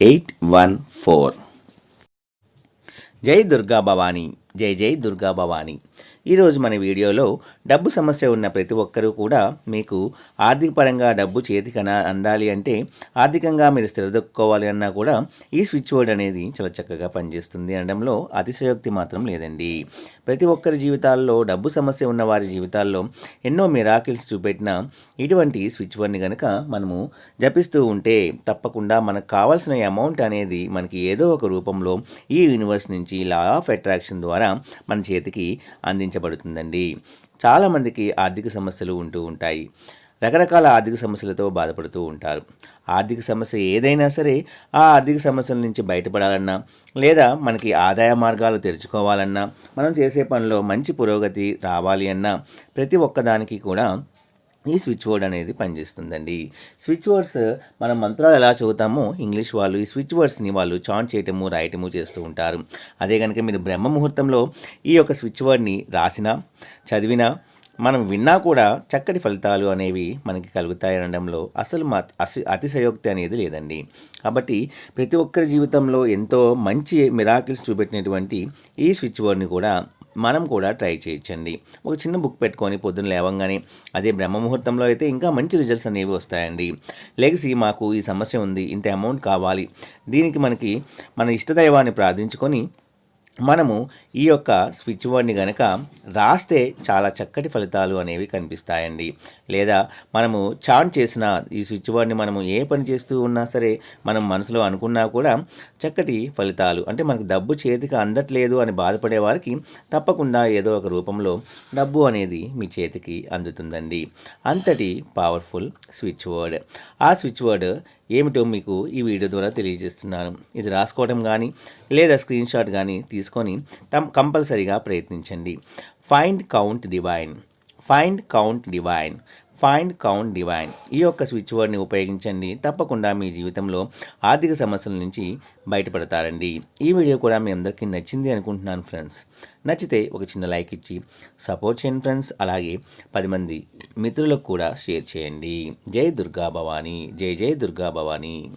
eight one four జై దుర్గా భవానీ జై జై దుర్గా భవానీ ఈరోజు మన వీడియోలో డబ్బు సమస్య ఉన్న ప్రతి ఒక్కరూ కూడా మీకు ఆర్థిక పరంగా డబ్బు చేతికన అందాలి అంటే ఆర్థికంగా మీరు స్థిరదొక్కోవాలి అన్నా కూడా ఈ స్విచ్ బోర్డ్ అనేది చాలా చక్కగా పనిచేస్తుంది అనడంలో అతిశయోక్తి మాత్రం లేదండి. ప్రతి ఒక్కరి జీవితాల్లో డబ్బు సమస్య ఉన్న వారి జీవితాల్లో ఎన్నో మిరాకిల్స్ చూపెట్టిన ఇటువంటి స్విచ్ బోర్డ్ని కనుక మనము జపిస్తూ ఉంటే తప్పకుండా మనకు కావాల్సిన అమౌంట్ అనేది మనకి ఏదో ఒక రూపంలో ఈ యూనివర్స్ నుంచి లా ఆఫ్ అట్రాక్షన్ ద్వారా మన చేతికి అందించబడుతుందండి. చాలామందికి ఆర్థిక సమస్యలు ఉంటూ ఉంటాయి. రకరకాల ఆర్థిక సమస్యలతో బాధపడుతూ ఉంటారు. ఆర్థిక సమస్య ఏదైనా సరే ఆ ఆర్థిక సమస్యల నుంచి బయటపడాలన్నా లేదా మనకి ఆదాయ మార్గాలు తెరుచుకోవాలన్నా మనం చేసే పనిలో మంచి పురోగతి రావాలి అన్నా ప్రతి ఒక్కదానికి కూడా ఈ స్విచ్ బోర్డ్ అనేది పనిచేస్తుందండి. స్విచ్ బోర్డ్స్ మనం మంత్రాలు ఎలా చదువుతామో ఇంగ్లీష్ వాళ్ళు ఈ స్విచ్ బోర్డ్స్ని వాళ్ళు చాంట్ చేయటము రాయటము చేస్తూ ఉంటారు. అదే కనుక మీరు బ్రహ్మ ముహూర్తంలో ఈ యొక్క స్విచ్ బోర్డ్ని రాసినా చదివినా మనం విన్నా కూడా చక్కటి ఫలితాలు అనేవి మనకి కలుగుతాయి అనడంలో అసలు మా అసి అతిశయోక్తి అనేది లేదండి. కాబట్టి ప్రతి ఒక్కరి జీవితంలో ఎంతో మంచి మిరాకిల్స్ చూపెట్టినటువంటి ఈ స్విచ్ బోర్డ్ని కూడా మనం కూడా ట్రై చేయొచ్చండి. ఒక చిన్న బుక్ పెట్టుకొని పొద్దున్న లేవంగానే అదే బ్రహ్మ ముహూర్తంలో అయితే ఇంకా మంచి రిజల్ట్స్ అనేవి వస్తాయండి. లెగసి మాకు ఈ సమస్య ఉంది ఇంత అమౌంట్ కావాలి. దీనికి మనకి మన ఇష్టదైవాన్ని ప్రార్థించుకొని మనము ఈ యొక్క స్విచ్ బోర్డ్ని కనుక రాస్తే చాలా చక్కటి ఫలితాలు అనేవి కనిపిస్తాయండి. లేదా మనము చాన్ చేసిన ఈ స్విచ్ బోర్డ్ని మనము ఏ పని చేస్తూ ఉన్నా సరే మనం మనసులో అనుకున్నా కూడా చక్కటి ఫలితాలు అంటే మనకు డబ్బు చేతికి అందట్లేదు అని బాధపడే వారికి తప్పకుండా ఏదో ఒక రూపంలో డబ్బు అనేది మీ చేతికి అందుతుందండి. అంతటి పవర్ఫుల్ స్విచ్ బోర్డ్. ఆ స్విచ్ బోర్డ్ ఏమిటో మీకు ఈ వీడియో ద్వారా తెలియజేస్తున్నాను. ఇది రాసుకోవడం కానీ లేదా స్క్రీన్ షాట్ కానీ తీసుకొని తమ్ కంపల్సరీగా ప్రయత్నించండి. Find count divine find count divine find count divine ఈ యొక్క స్విచ్ వర్డ్ని ఉపయోగించండి. తప్పకుండా మీ జీవితంలో ఆర్థిక సమస్యల నుంచి బయటపడతారండి. ఈ వీడియో కూడా మీ అందరికీ నచ్చింది అనుకుంటున్నాను ఫ్రెండ్స్. నచ్చితే ఒక చిన్న లైక్ ఇచ్చి సపోర్ట్ చేయండి ఫ్రెండ్స్. అలాగే పది మంది మిత్రులకు కూడా షేర్ చేయండి. జై దుర్గా భవానీ. జై జై దుర్గా భవానీ.